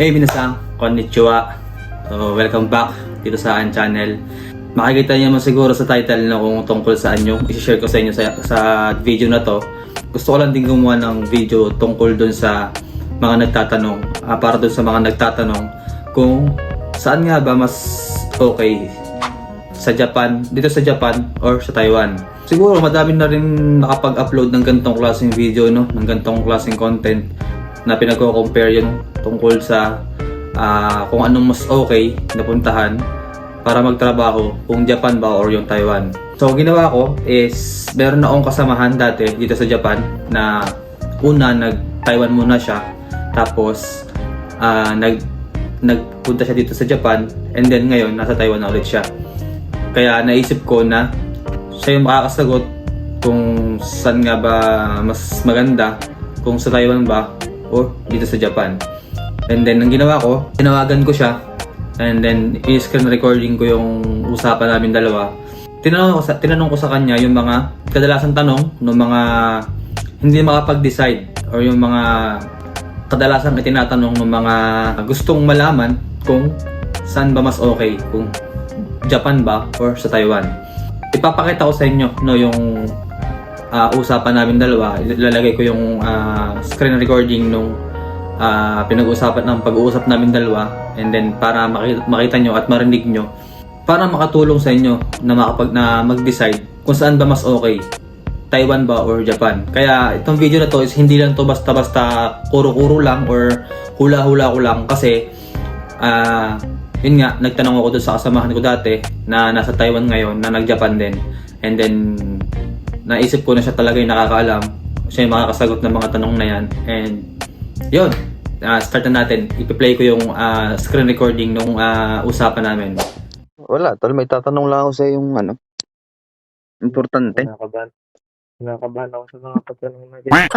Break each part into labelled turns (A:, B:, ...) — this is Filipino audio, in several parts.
A: Hey minasang, konnichiwa. So, welcome back dito sa akin channel. Makikita niyo naman siguro sa title na kung tungkol saan yung i-share ko sa inyo sa, sa video na to. Gusto ko lang din gumawa ng video tungkol dun sa mga nagtatanong, ah, para dun sa mga nagtatanong kung saan nga ba mas okay sa Japan, dito sa Japan or sa Taiwan. Siguro madami na rin nakapag-upload ng gantong klaseng video, no? ng gantong klaseng content na pinagko-compare yun tungkol sa ah, kung anong mas okay na puntahan para magtrabaho, kung Japan ba or yung Taiwan. So, ginawa ko is, meron na akong kasamahan dati dito sa Japan na una, nag-Taiwan muna siya. Tapos, ah, nag, nagpunta siya dito sa Japan and then ngayon, nasa Taiwan na ulit siya. Kaya naisip ko na siya yung makakasagot kung saan nga ba mas maganda, kung sa Taiwan ba o dito sa Japan. And then, ang ginawa ko, tinawagan ko siya and then i-screen recording ko yung usapan namin dalawa. Tinanong ko sa, tinanong ko sa kanya yung mga kadalasang tanong ng mga hindi makapag-decide or yung mga kadalasang itinatanong ng mga gustong malaman kung saan ba mas okay, kung Japan ba or sa Taiwan. Ipapakita ko sa inyo no yung ah, usapan namin dalawa. Ilalagay ko yung ah, screen recording nung ah, pinag-uusapan ng pag-uusap namin dalawa and then para makita, makita nyo at marinig nyo para makatulong sa inyo na makapag na mag-decide kung saan ba mas okay Taiwan ba or Japan. Kaya itong video na to is hindi lang to basta-basta kuro-kuro lang or hula-hula ko lang kasi ah yun nga, nagtanong ako doon sa kasamahan ko dati na nasa Taiwan ngayon, na nag-Japan din. And then, naisip ko na siya talaga yung nakakaalam. Siya yung makakasagot ng mga tanong na yan. And, yun. ah, start na natin. Ipi-play ko yung ah, screen recording nung ah, usapan namin.
B: Wala, tol, may tatanong lang ako sa yung ano. Importante.
C: Kinakabahan. Kinakabahan ako sa mga katanong na ganyan.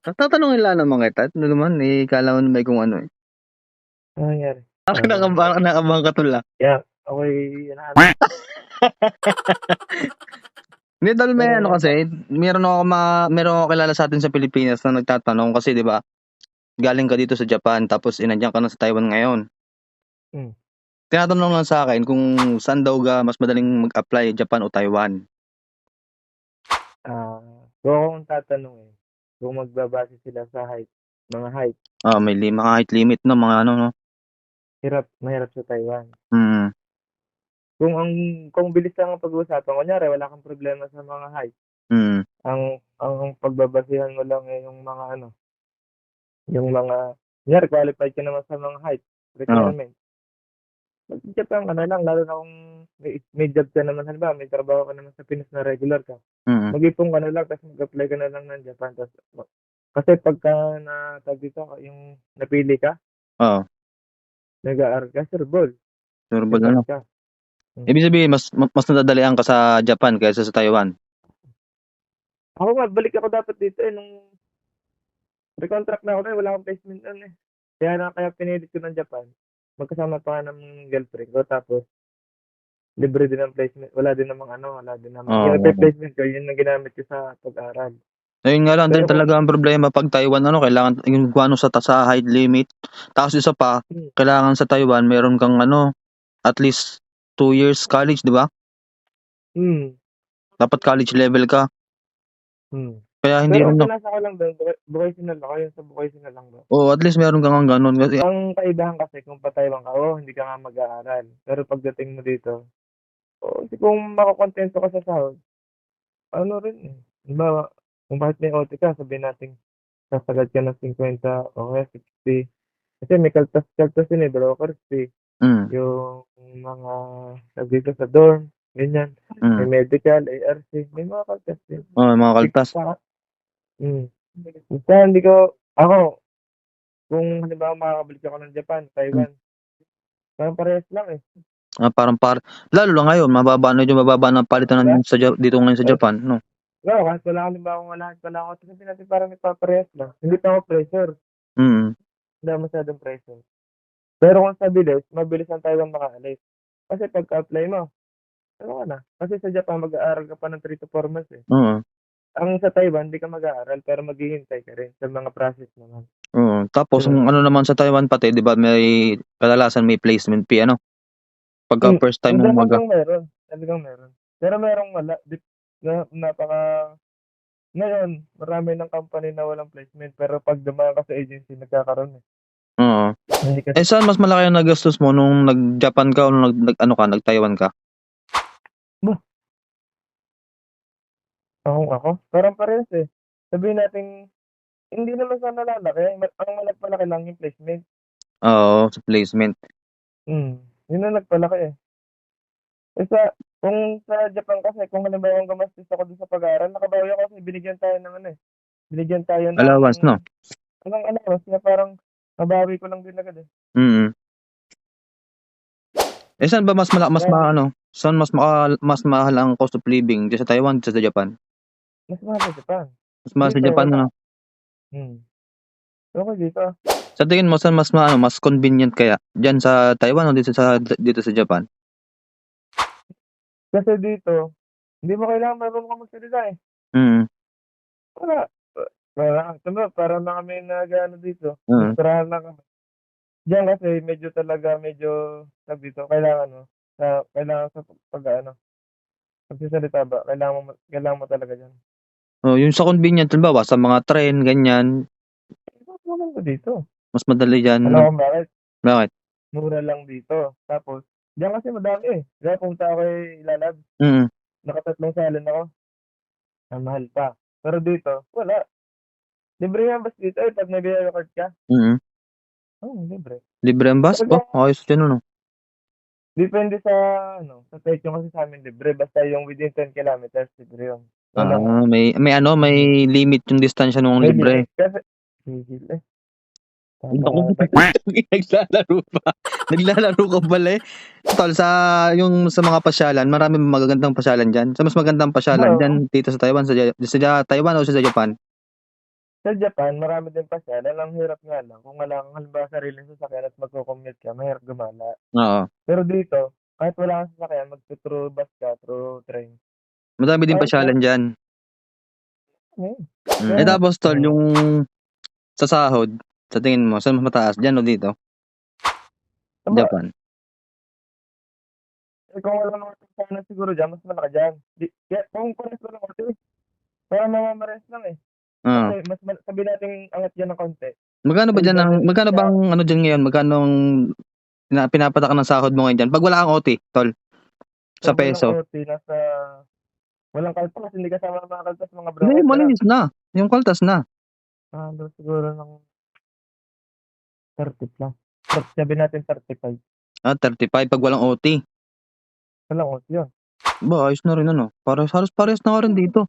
B: Tatanungin lang naman kita. Ano naman, eh, kala mo may kung ano eh.
C: Ano nangyari?
B: Ako nakabahan, nakabahan ka tol ah.
C: Yeah, ako'y inahanap.
B: Hindi, tol, may ano kasi, meron ako, ma, meron ako kilala sa atin sa Pilipinas na nagtatanong kasi, di ba, galing ka dito sa Japan, tapos inadyan ka na sa Taiwan ngayon.
C: Hmm.
B: Tinatanong lang sa akin kung saan daw ga mas madaling mag-apply, Japan o Taiwan.
C: Ah, kung akong tatanungin, kung magbabase sila sa height, mga height,
B: Ah, may li- mga height limit no, mga ano, no.
C: hirap, mahirap sa Taiwan.
B: Hmm.
C: Kung ang kung bilis lang ang pag-uusapan, kunyari wala kang problema sa mga height.
B: Hmm.
C: Ang ang pagbabasihan mo lang ay yung mga ano, yung mga kunyari qualified ka naman sa mga height requirement. Mag-Japan ka na lang, lalo na kung may, may job ka naman, halimbawa, may trabaho ka naman sa Pinas na regular ka.
B: Hmm.
C: mag-ipon ka na lang tapos mag-apply ka na lang ng Japan tapos kasi pagka na tag dito yung napili ka
B: Oo.
C: nag-aaral ka sure ball
B: Sure ba ano?
C: ka
B: Ibig sabihin, mas mas nadadalian ka sa Japan kaysa sa Taiwan.
C: ako nga balik ako dapat dito eh nung recontract na ako na wala akong placement nun eh kaya na kaya pinilit ko ng Japan magkasama pa nga ng girlfriend ko tapos libre din ang placement wala din namang ano wala din namang
B: Oo.
C: yung placement ko yun ang ginamit ko sa pag-aaral
B: Ayun nga lang, din
C: Pero-
B: talaga ang problema pag Taiwan, ano, kailangan yung kung ano sa, sa height limit. Tapos isa pa,
C: Hmm.
B: kailangan sa Taiwan, meron kang ano, at least two years college, di ba?
C: hmm
B: Dapat college level ka.
C: hmm
B: Kaya hindi
C: pero
B: rin,
C: pinasa ko lang doon vocational ako yun sa vocational lang doon
B: Oh, at least meron kang ganun. Kasi,
C: Ang kaibahan kasi kung pataywan ka, oh, hindi ka nga mag-aaral. Pero pagdating mo dito, oh, kasi kung makakontento ka sa sahod, ano rin eh. Diba, kung bakit may OT ka, sabihin natin, sasagad ka ng 50 o kaya 60. Kasi may kaltas-kaltas din eh, brokers fee.
B: Mm,
C: Yung mga, sabi dito sa dorm, ganyan. May
B: mm.
C: medical, ARC, may mga kaltas din.
B: Oh, mga kaltas.
C: Mm. Basta hindi ko, ako, kung halimbawa makakabalik ako ng Japan, Taiwan, parang parehas lang eh.
B: Ah, parang par lalo lang ngayon, mababa na yung mababa na palitan ng sa Ja- dito ngayon sa Japan, no.
C: No, kahit wala halimbawa kung lahat wala ako, sabihin natin parang nagpaparehas lang. Hindi pa ako pressure.
B: Mm.
C: Hindi ako masyadong pressure. Pero kung sa bilis, mabilis ang Taiwan makaalis. Kasi pagka-apply mo, ano ka na? Kasi sa Japan, mag-aaral ka pa ng 3 to 4 months eh.
B: Oo.
C: Ang sa Taiwan, hindi ka mag-aaral, pero maghihintay ka rin sa mga process naman.
B: Oo.
A: Oo. tapos
C: Mm.
A: ang ano naman sa Taiwan pati, 'di ba, may kadalasan may placement fee ano? Pagka
C: Hmm,
A: first time mo
C: Hindi,
A: mag
C: talagang meron. Talagang meron. Pero merong wala. Di, na, napaka... Ngayon, marami ng company na walang placement. Pero pag dumaan ka sa agency, nagkakaroon eh.
A: Oo.
C: Hindi kasi
A: Eh saan mas malaki ang nagastos mo nung nag-Japan ka o nung nag, nag ano ka, nag-Taiwan ka?
C: ako, ako. Parang parehas eh. Sabihin natin, hindi naman sa nalalaki. Ma- Ang malaki lang yung placement.
A: Oo, sa placement.
C: Hmm. Yun ang nagpalaki eh. Eh sa, kung sa Japan kasi, kung halimbawa gumastos ako doon sa pag-aaral, nakabawi ako kasi binigyan tayo ng ano eh. Binigyan tayo ng...
A: Allowance, no?
C: Anong allowance na parang nabawi ko lang din agad eh.
A: Mm. Eh saan ba mas mala, mas ma, ano? Saan mas maka, mas mahal ang cost of living? Diyan sa Taiwan, diyan sa Japan?
C: Mas mahal sa Japan.
A: Mas mahal sa
C: Dito,
A: Japan, ano?
C: Hmm. Okay dito.
A: Sa tingin mo, saan mas, ma, ano, mas convenient kaya? Diyan sa Taiwan o dito sa, dito sa Japan?
C: Kasi dito, hindi mo kailangan marunong ka magsalita eh.
A: Mm.
C: Wala. Wala. Tama, parang na kami nag-ano dito.
A: Mm.
C: Lang kami. Diyan kasi medyo talaga, medyo, sabi dito, kailangan mo, sa, kailangan sa pag, ano, pagsasalita ba, kailangan mo, kailangan mo talaga dyan.
A: Oh, yung sa convenient, halimbawa, sa mga train, ganyan,
C: naman ko dito?
A: mas madali dyan.
C: Alam
A: no?
C: ko bakit?
A: Bakit?
C: Mura lang dito. Tapos, diyan kasi madami eh. Kaya pumunta ako kay Lalab,
A: Mm.
C: nakatatlong salon ako. Ang mahal pa. Pero dito, wala. Libre nga bus dito eh, pag may BIO card ka.
A: Mm.
C: Oo, oh, libre.
A: Libre ang bus?
C: Talaga?
A: Oh, ayos dyan, ano?
C: Depende sa, ano, sa section kasi sa amin libre. Basta yung within 10 kilometers, libre yun.
A: Ah, may, may ano, may limit yung distansya nung
C: May
A: libre.
C: limit Kasi, Sigil eh.
A: Naglalaro pa. naglalaro ka pala eh. Tol, sa, yung sa mga pasyalan, marami magagandang pasyalan dyan. Sa mas magandang pasyalan
C: Oo.
A: dyan, dito sa Taiwan, sa, Ja- sa Ja- Taiwan o sa Japan?
C: Sa Japan, marami din pa siya. Ang hirap nga lang. Kung wala kang halimbawa sariling sasakyan at magko-commute ka, mahirap gumala.
A: Oo.
C: Pero dito, kahit wala kang sasakyan, mag-through bus ka, through train.
A: Madami din
C: Ay,
A: pasyalan dyan.
C: Hmm.
A: Mm. Eh tapos tol, yung sa sahod, sa tingin mo, saan mas mataas? Dyan o dito?
C: Aba,
A: Japan.
C: eh, kung wala naman sana siguro dyan, mas malaki dyan. Di, kaya, kung pares lang ako, para mamamares lang eh.
A: Oo.
C: Kasi mas, mal- sabi natin angat dyan ng konti.
A: Magkano ba
C: Ay,
A: dyan ang, magkano bang ano dyan ngayon? Magkano ang pina, pinapatak ng sahod mo ngayon dyan? Pag wala kang OT, tol, sa
C: Pag walang
A: peso.
C: OT, nasa, walang kalpas, hindi kasama mga kalpas, mga bro.
A: Hindi, malinis na. Yung kaltas na.
C: Ah, doon siguro ng 30 plus. Sabi natin 35.
A: Ah, 35 pag walang OT.
C: Walang OT yun.
A: Ba, ayos na rin ano. Pares, halos pares na nga rin dito.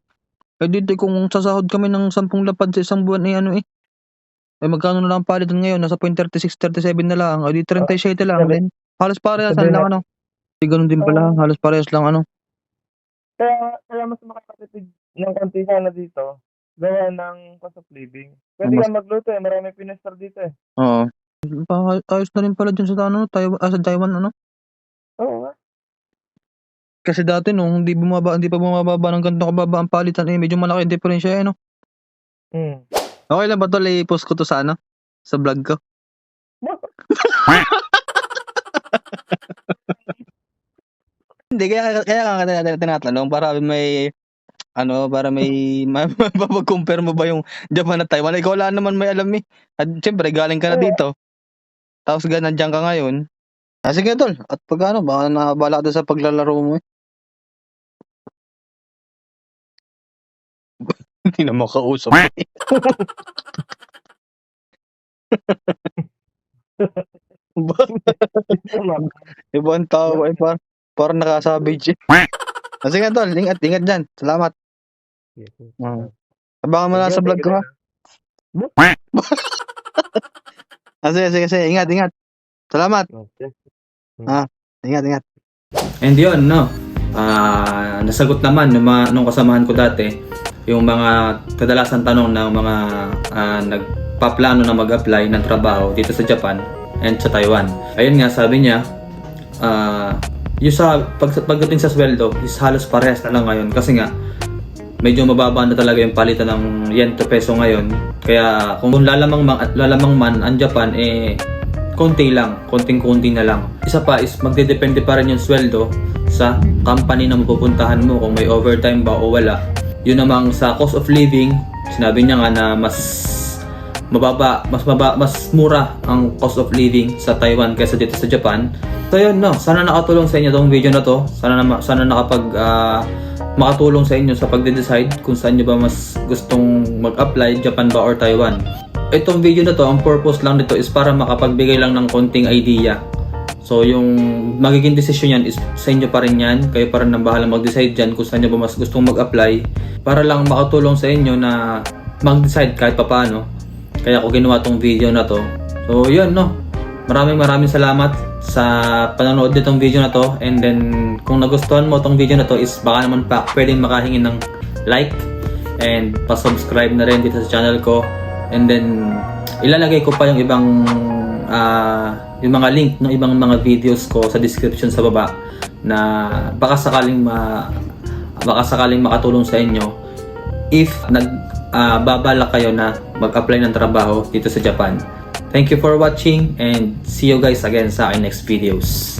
A: Eh dito kung sasahod kami ng 10 lapad sa isang buwan eh ano eh. Eh magkano na lang ang palitan ngayon? Nasa 0.36, 37 na lang. Ay di 37 lang
C: sabi-
A: din. Halos parehas
C: sabi
A: lang
C: na-
A: ano. Di ganun din pala.
C: Oo.
A: Halos parehas lang ano.
C: Kaya, kaya mas makakatipid ng konti sana dito, gawa ng cost of living. Pwede
A: Mas-
C: ka magluto eh, marami pinestar dito eh.
A: Oo. Pa, ayos na rin pala dyan sa ano, Taiwan, ah, sa Taiwan ano. Kasi dati nung hindi bumaba, hindi pa bumababa ng ganito kababa ang palitan eh, medyo malaki ang diferensya eh no.
C: Hmm.
A: Okay lang ba tol, i-post ko to sa ano? Sa vlog ko. Hindi, kaya, kaya ka tina- tinatanong para may, ano, para may, mapapag-compare mo ba yung Japan at Taiwan? Ikaw wala naman may alam eh. At syempre, galing ka na dito. Tapos ganun dyan ka ngayon. Ah, sige tol, at pag ano, baka nakabala ka sa paglalaro mo eh. Hindi na makausap. Ibang tao eh, par parang nakasabage. Ah, sige tol, ingat, ingat dyan. Salamat. Ah. Abangan mo na sa vlog ko ha. Ah, sige, sige, sige. Ingat, ingat. Salamat.
C: Okay.
A: Ingat, ingat.
D: And yun, no. Ah, nasagot naman ng mga nung kasamahan ko dati yung mga kadalasan tanong ng mga ah, nagpaplano na mag-apply ng trabaho dito sa Japan and sa Taiwan. Ayun nga, sabi niya, ah, yung sa pag, pagdating sa sweldo is halos parehas na lang ngayon kasi nga
A: medyo mababa na talaga yung palitan ng yen to peso ngayon. Kaya kung lalamang man, lalamang man ang Japan, eh, konti lang, konting-konti na lang. Isa pa is magdedepende pa rin yung sweldo sa company na mapupuntahan mo kung may overtime ba o wala. Yun namang sa cost of living, sinabi niya nga na mas mababa, mas maba, mas mura ang cost of living sa Taiwan kaysa dito sa Japan. So yun no, sana nakatulong sa inyo tong video na to. Sana na, sana nakapag ah, makatulong sa inyo sa pagde-decide kung saan nyo ba mas gustong mag-apply, Japan ba or Taiwan. Itong video na to, ang purpose lang nito is para makapagbigay lang ng konting idea. So yung magiging desisyon yan is sa inyo pa rin yan. Kayo pa rin ang bahala mag-decide dyan kung saan nyo ba mas gustong mag-apply. Para lang makatulong sa inyo na mag-decide kahit pa paano. Kaya ako ginawa tong video na to. So yun no. Maraming maraming salamat sa panonood nitong video na to. And then kung nagustuhan mo tong video na to is baka naman pa pwedeng makahingi ng like and pa-subscribe na rin dito sa channel ko. And then ilalagay ko pa yung ibang ah, yung mga link ng ibang mga videos ko sa description sa baba na baka sakaling ma baka sakaling makatulong sa inyo if nag ah, babala kayo na mag-apply ng trabaho dito sa Japan. Thank you for watching and see you guys again sa aking next videos.